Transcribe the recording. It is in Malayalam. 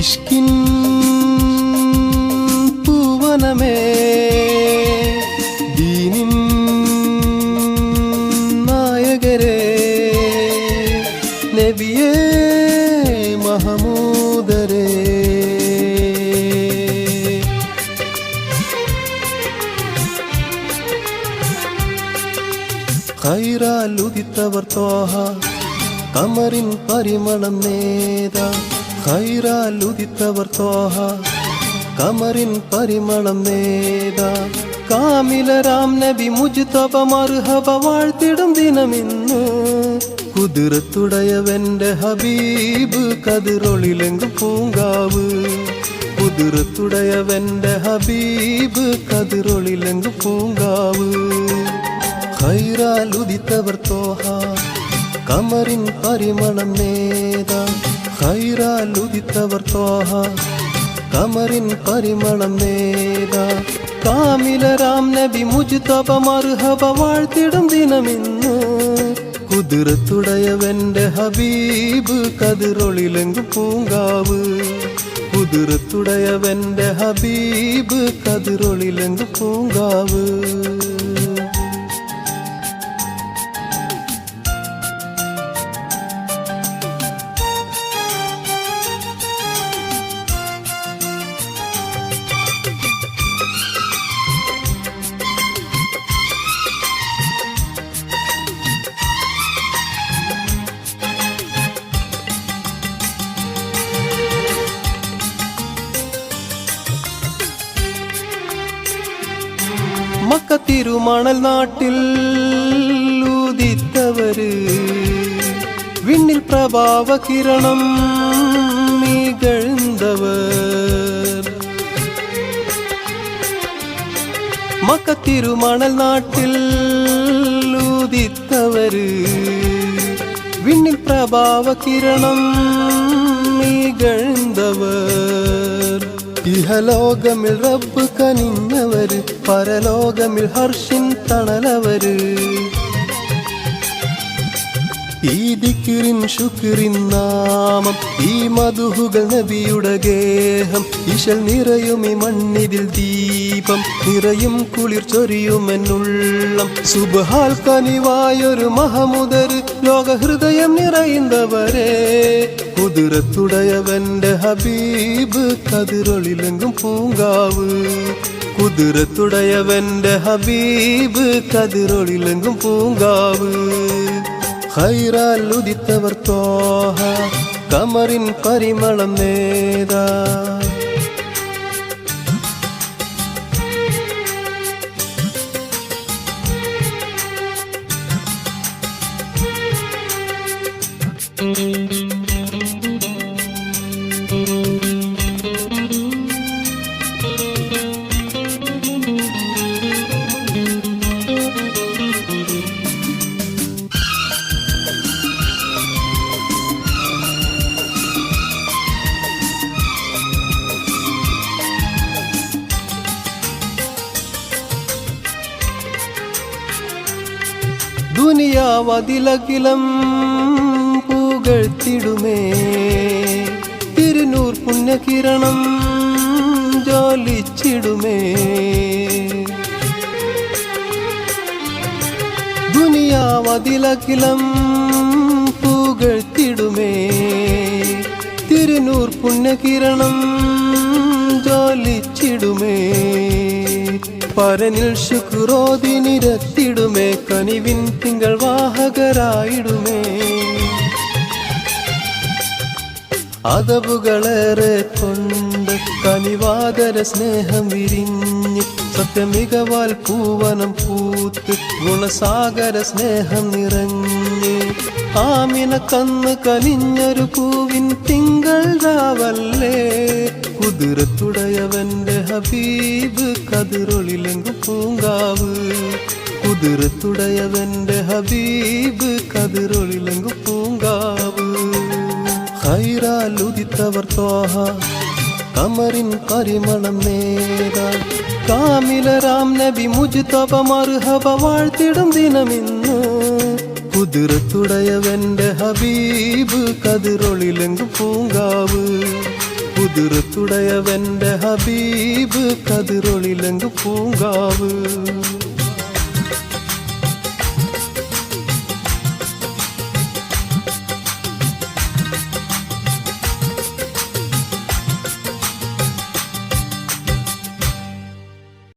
ഇഷ്കിൻ പൂവനമേ ദീനിൻ നായകരെ നബിയേ മഹമൂദരേ. ഖൈറാലുദിത്തവർ തോഹ കമറിൻ പരിമളം നേതാ. ഖൈറാൽ ഉദിത്തവർ തോഹ കമറിൻ പരിമളം നേത കാമിലരാം നബി മുജ്തബ മർഹബ വാഴ്ത്തിടും ദിനമിന്ന്. കുതിരത്തുടയവന്റെ ഹബീബ് കതിരൊളിലെങ്കും പൂങ്കാവ്. കുതിരത്തുടയവന്റെ ഹബീബ് കതിരൊളിലെങ്കും പൂങ്കാവ്. ഖൈറാൽ ഉദിത്തവർ തോഹ കമറിൻ പരിമളം നേത ഖൈറാൽ ഉദിത്തവർ തോഹ കമറിൻ പരിമളം നേത കാമിലരാം നബി മുജിതപ മർഹബ വാഴ്ത്തിടും ദിനമിന്ന്. കുതിരത്തുടയവന്റെ ഹബീബ് കതിരൊളിലെങ്കും പൂങ്കാവ്. കുതിരത്തുടയവന്റെ ഹബീബ് കതിരൊളിലെങ്കും പൂങ്കാവ്. തിരുമണൽ നാട്ടിൽ ഉദിത്തവര്. വിണ്ണിൽ പ്രഭാവ കിരണം മീകഴുന്തവർ മക്ക തിരുമണൽ നാട്ടിൽ ഉദിത്തവര്. വിണ്ണിൽ പ്രഭാവ കിരണം മീകഴുന്തവർ ഇഹലോകമിൽ റബ്ബ് കനിഞ്ഞവര് പരലോകമിൽ ഹർഷിൻ തണലവര് ഈ ദിക്കിറിൻ ശുക്രിൻ നാമം ഈ മധുഹുകൾ നബിയുടെ ഗേഹം. ഇശൽ നിറയും ഈ മണ്ണിതിൽ ദീപം നിറയും കുളിർ ചൊരിയുമെന്നുള്ളം സുബഹാൽ കനിവായൊരു മഹമുദർ ലോകഹൃദയം നിറയുന്നവരെ. കുതിരത്തുടയവന്റെ ഹബീബ് കതിരൊളിലെങ്കും പൂങ്കാവ്. കുതിരത്തുടയവന്റെ ഹബീബ് കതിരൊളിലെങ്കും പൂങ്കാവ്. ഖൈറാൽ ഉദിത്തവർ തോഹ കമറിൻ പരിമളം നേതാ. ദുനിയാവതിലകിലം പുകഴ്ത്തിടുമേ. തിരുനൂർ പുണ്യകിരണം ജോലിച്ചിടുമേ ദുനിയാവതിലകിലം പുകഴ്ത്തിടുമേ. തിരുനൂർ പുണ്യകിരണം ജോലിച്ചിടുമേ പരനിൽ ശുക്രോതി നിരത്തിടുമേ കനിവിൻ തിങ്കൾ വാഹകരായിടുമേ. അതവുകളേറെ കൊണ്ട് കനിവാദര സ്നേഹം വിരിഞ്ഞ് സത്യമികവാൽ പൂവനം പൂത്ത് ഗുണസാഗര സ്നേഹം നിറഞ്ഞ് ആമിന കന്ന് കനിഞ്ഞൊരു പൂവിൻ തിങ്കൾ രാവല്ലേ? കുതിരത്തുടയവന്റെ ഹബീബ് കതിരൊളിലെങ്കും പൂങ്കാവ്. കുതിരത്തുടയവന്റെ ഹബീബ് കതിരൊളിലെങ്കും പൂങ്കാവ്. ഹൈറാൽ ഉദിത്തവർ തോഹ കമറിൻ പരിമളം നേതാ കാമിലരാം നബി മുജ്തബ മർഹബ വാഴ്ത്തിടും ദിനമിന്ന്. കുതിരത്തുടയവന്റെ ഹബീബ് കതിരൊളിലെങ്കും പൂങ്കാവ്. കുതിരത്തുടയവന്റെ ഹബീബ് കതിരൊളിലങ്ക് പൂങ്കാവ്.